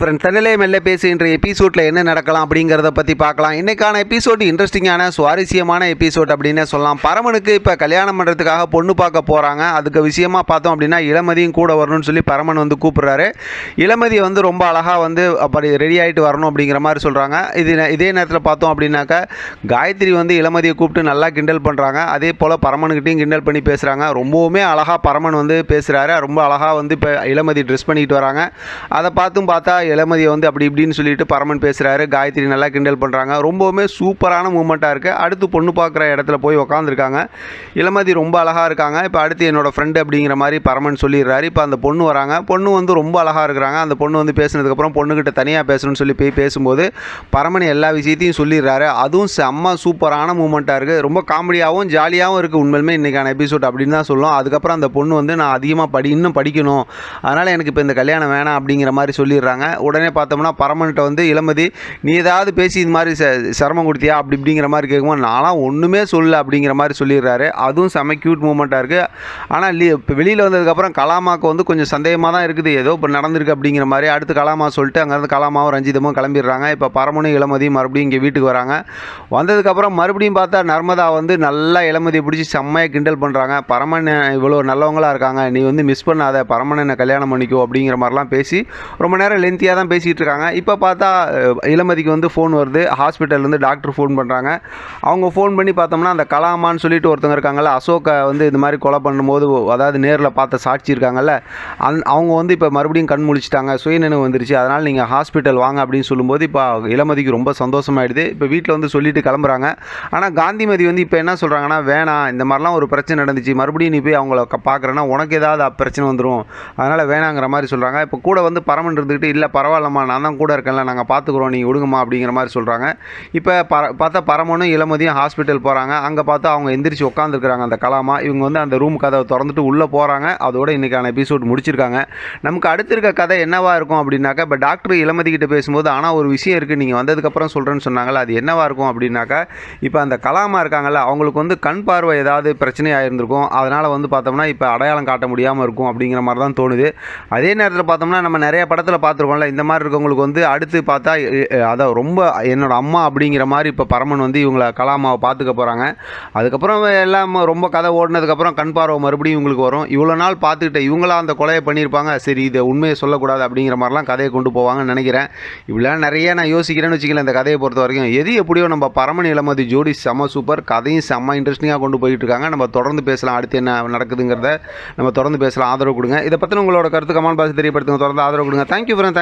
Friends தன்னிலே மெல்ல பேசு இன்றைய எபிசோடில் என்ன நடக்கலாம் அப்படிங்கிறத பற்றி பார்க்கலாம். இன்றைக்கான எபிசோடு இன்ட்ரெஸ்டிங்கான சுவாரஸ்யமான எபிசோட் அப்படின்னு சொல்லலாம். பரமனுக்கு இப்போ கல்யாணம் பண்ணுறதுக்காக பொண்ணு பார்க்க போகிறாங்க அதுக்கு விஷயமா பார்த்தோம் அப்படின்னா இளமதியும் கூட வரணும்னு சொல்லி பரமன் வந்து கூப்பிட்றாரு. இளமதி வந்து ரொம்ப அழகாக வந்து அப்படி ரெடி ஆகிட்டு வரணும் அப்படிங்கிற மாதிரி சொல்கிறாங்க இது இதே நேரத்தில் பார்த்தோம் அப்படின்னாக்கா காயத்ரி வந்து இளமதியை கூப்பிட்டு நல்லா கிண்டல் பண்ணுறாங்க அதே போல் பரமனுக்கிட்டையும் கிண்டல் பண்ணி பேசுகிறாங்க ரொம்பவுமே அழகாக பரமன் வந்து பேசுகிறாரு ரொம்ப அழகாக வந்து இப்போ இளமதி ட்ரெஸ் பண்ணிட்டு வராங்க. அதை பார்த்தும் பார்த்தா இளமதியை வந்து அப்படி இப்படின்னு சொல்லிட்டு பரமன் பேசுகிறாரு காயத்ரி நல்லா கிண்டல் பண்ணுறாங்க ரொம்பவுமே சூப்பரான மூமெண்ட்டாக இருக்குது அடுத்து பொண்ணு பார்க்குற இடத்துல போய் உக்காந்துருக்காங்க. இளமதி ரொம்ப அழகாக இருக்காங்க. இப்போ அடுத்து என்னோடய ஃப்ரெண்டு அப்படிங்கிற மாதிரி பரமன் சொல்லிடுறாரு. இப்போ அந்த பொண்ணு வராங்க. பொண்ணு வந்து ரொம்ப அழகாக இருக்கிறாங்க. அந்த பொண்ணு வந்து பேசினதுக்கப்புறம் பொண்ணுக்கிட்ட தனியாக பேசணும்னு சொல்லி போய் பேசும்போது பரமன் எல்லா விஷயத்தையும் சொல்லிடுறாரு. அதுவும் செம்ம சூப்பரான மூமெண்ட்டாக இருக்குது ரொம்ப காமெடியாகவும் ஜாலியாகவும் இருக்குது உண்மையிலுமே இன்றைக்கான எபிசோட் அப்படின்னு தான் சொல்லும் அதுக்கப்புறம் அந்த பொண்ணு வந்து நான் அதிகமாக படி இன்னும் படிக்கணும். அதனால் எனக்கு இப்போ இந்த கல்யாணம் வேணாம் அப்படிங்கிற மாதிரி சொல்லிடுறாங்க. உடனே பார்த்தோம்னா பரமன்கிட்ட வந்து இளமதி நீ ஏதாவது பேசி இது மாதிரி ச சிரமம் கொடுத்தியா? அப்படி இப்படிங்கிற மாதிரி கேட்கும்போது நான்லாம் ஒன்றுமே சொல்லல அப்படிங்கிற மாதிரி சொல்லிடுறாரு. அதுவும் செம க்யூட் மூமெண்ட்டாக இருக்குது ஆனால் லீ இப்போ வெளியில் வந்ததுக்கப்புறம் கலாமாவுக்கு வந்து கொஞ்சம் சந்தேகமாக தான் இருக்குது. ஏதோ இப்போ நடந்திருக்கு அப்படிங்கிற மாதிரி. அடுத்து கலாமா சொல்லிட்டு அங்கேருந்து கலாமாவும் ரஞ்சிதமும் கிளம்பிடுறாங்க. இப்போ பரமனும் இளமதியும் மறுபடியும் இங்கே வீட்டுக்கு வராங்க. வந்ததுக்கப்புறம் மறுபடியும் பார்த்தா நர்மதா வந்து நல்லா இளமதியை பிடிச்சி செம்மையாக கிண்டல் பண்ணுறாங்க பரமன் இவ்வளோ நல்லவங்களா இருக்காங்க. நீ வந்து மிஸ் பண்ணாத. பரமன் என்னை கல்யாணம் பண்ணிக்கோ அப்படிங்கிற மாதிரிலாம் பேசி ரொம்ப நேரம் லென்த்தியாக தான் பேசிகிட்டு இருக்காங்க. இப்போ பார்த்தா இளமதிக்கு வந்து ஃபோன் வருது. ஹாஸ்பிட்டல்லேருந்து டாக்டர் ஃபோன் பண்ணுறாங்க அவங்க ஃபோன் பண்ணி பார்த்தோம்னா அந்த கலாமான்னு சொல்லிட்டு ஒருத்தவங்க இருக்காங்கல்ல அசோக்கை வந்து இது மாதிரி கொலை பண்ணும்போது அதாவது நேரில் பார்த்த சாட்சி இருக்காங்கல்ல அந் அவங்க வந்து இப்போ மறுபடியும் கண் முழிச்சிட்டாங்க. சுயநினைவு வந்துருச்சு. அதனால் நீங்கள் ஹாஸ்பிட்டல் வாங்க அப்படின்னு சொல்லும்போது இப்போ இளமதிக்கு ரொம்ப சந்தோஷமாயிடுது. இப்போ வீட்டில் வந்து சொல்லிட்டு கிளம்புறாங்க. ஆனால் காந்திமதி வந்து இப்போ என்ன சொல்கிறாங்கன்னா வேணாம் இந்த மாதிரிலாம் ஒரு பிரச்சனை நடந்துச்சு. மறுபடியும் நீ போய் அவங்கள பார்க்குறேன்னா உனக்கு ஏதாவது பிரச்சனை வந்துடும் அதனால் வேணாங்கிற மாதிரி சொல்கிறாங்க இப்போ கூட வந்து பரமன் இருந்துக்கிட்டு இல்லை பரவாயில்லம்மா நான் தான் கூட இருக்கேன்ல நாங்கள் பார்த்துக்குறோம் நீங்கள் விடுங்கம்மா அப்படிங்கிற மாதிரி சொல்கிறாங்க இப்போ பர பார்த்தா பரமனும் இளமதியும் ஹாஸ்பிட்டல் போகிறாங்க அங்கே பார்த்தா அவங்க எந்திரிச்சு உட்காந்துருக்குறாங்க அந்த கலாமா. இவங்க வந்து அந்த ரூம் கதவை திறந்துட்டு உள்ளே போகிறாங்க அதோட இன்றைக்கான எபிசோட் முடிச்சிருக்காங்க. நமக்கு அடுத்து இருக்க கதை என்னவாக இருக்கும் அப்படின்னாக்கா இப்போ டாக்டர் இளமதிக்கிட்ட பேசும்போது ஆனால் ஒரு விஷயம் இருக்குது நீங்கள் வந்ததுக்கப்புறம் சொல்கிறேன்னு சொன்னாங்களே அது என்னவாக இருக்கும் அப்படின்னாக்கா இப்போ அந்த கலாமா இருக்காங்கல்ல அவங்களுக்கு வந்து கண் பார்வை ஏதாவது பிரச்சனையாக இருந்திருக்கும் அதனால் வந்து பார்த்தோம்னா இப்போ அடையாளம் காட்ட முடியாமல் இருக்கும் அப்படிங்கிற மாதிரி தான் தோணுது. அதே நேரத்தில் பார்த்தோம்னா நம்ம நிறைய படத்தில் பார்த்துருக்கோம்ல இந்த மாதிரி இருக்கவங்களுக்கு வந்து அடுத்து பார்த்தா அதான் ரொம்ப என்னோட அம்மா அப்படிங்கிற மாதிரி இப்போ பரமன் வந்து இவங்கள கலாமாவை பார்த்துக்க போகிறாங்க அதுக்கப்புறம் எல்லாம் ரொம்ப கதை ஓடினதுக்கப்புறம் கண் பார்வை மறுபடியும் இவங்களுக்கு வரும். இவ்வளோ நாள் பார்த்துக்கிட்ட இவங்களா அந்த கொலையை பண்ணியிருப்பாங்க. சரி இதை உண்மையை சொல்லக்கூடாது அப்படிங்கிற மாதிரிலாம் கதையை கொண்டு போவாங்கன்னு நினைக்கிறேன். இப்படிலாம் நிறைய நான் யோசிக்கிறேன்னு வச்சுக்கல இந்த கதையை பொறுத்த வரைக்கும். எது எப்படியோ நம்ம பரமன் இளமதி ஜோடி செம்ம சூப்பர். கதையும் செம்ம இன்ட்ரெஸ்டிங்காக கொண்டு போயிட்டு இருக்காங்க. நம்ம தொடர்ந்து பேசலாம். அடுத்து என்ன நடக்குதுங்கிறத நம்ம தொடர்ந்து பேசலாம். ஆதரவு கொடுங்க. இதை பற்றின உங்களோட கருத்து கமான் பாக்ஸ் தெரியப்படுத்துங்க. தொடர்ந்து ஆதரவு கொடுங்க. Thank you friend